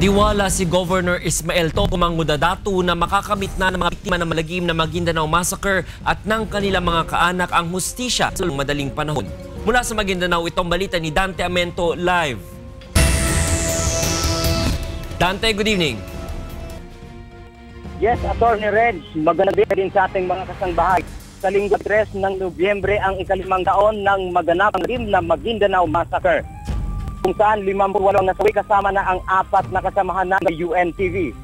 Diwala si Governor Ismael Toco Mangudadato na makakamit na ng mga biktima ng malagim na Maguindanao Massacre at ng kanilang mga kaanak ang hustisya sa madaling panahon. Mula sa Maguindanao, itong balita ni Dante Amento live. Dante, good evening. Yes, Attorney Reg, maganda din sa ating mga kasangbahay. Sa linggo 3 ng Nobyembre ang ikalimang taon ng maganap ng na Maguindanao Massacre kung saan 58 nasawi kasama na ang apat na kasamahan ng UNTV.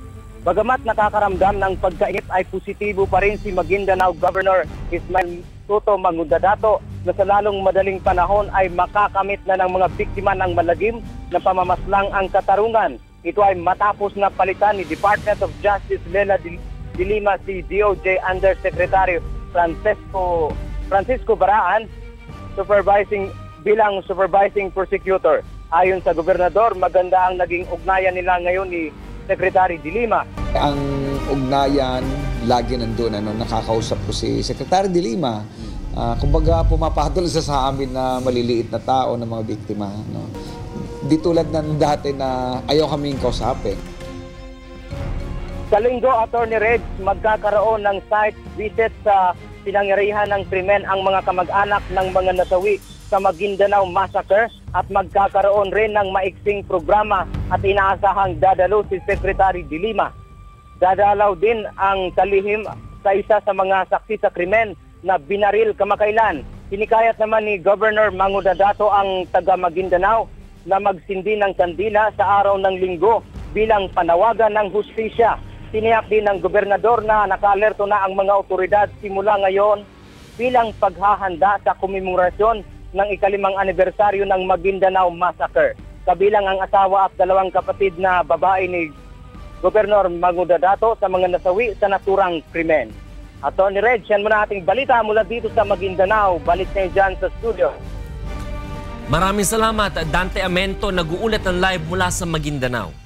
Bagamat nakakaramdam ng pagkainit ay positibo pa rin si Maguindanao Governor Ismail Tuto Mangudadato na sa lalong madaling panahon ay makakamit na ng mga biktima ng malagim na pamamaslang ang katarungan. Ito ay matapos na palitan ni Department of Justice Lela de Lima si DOJ Undersecretary Francisco Francisco Baraan supervising bilang supervising prosecutor. Ayon sa gobernador, maganda ang naging ugnayan nila ngayon ni Secretary de Lima. Ang ugnayan, lagi nandun, ano, nakakausap ko si Secretary de Lima. Ah, kumbaga, pumapatol siya sa amin na maliliit na tao, ng mga biktima. No? Di tulad ng dati na ayaw kaming kausapin. Sa linggo, Attorney Reg, magkakaroon ng site visit sa pinangyarihan ng krimen ang mga kamag-anak ng mga nasawi sa Maguindanao Massacre at magkakaroon rin ng maiksing programa at inaasahang dadalo si Secretary de Lima. Dadalaw din ang kalihim sa isa sa mga saksi sa krimen na binaril kamakailan. Hinikayat naman ni Governor Mangudadato ang taga Maguindanao na magsindi ng kandila sa araw ng linggo bilang panawagan ng hustisya. Tiniyak din ng gobernador na nakaalerto na ang mga otoridad simula ngayon bilang paghahanda sa komemorasyon ng ikalimang anibersaryo ng Maguindanao Massacre. Kabilang ang asawa at dalawang kapatid na babae ni Gobernador Mangudadato sa mga nasawi sa naturang krimen. Attorney Reg, yan muna ating balita mula dito sa Maguindanao. Balik na dyan sa studio. Maraming salamat, Dante Amento, nag-uulat ng live mula sa Maguindanao.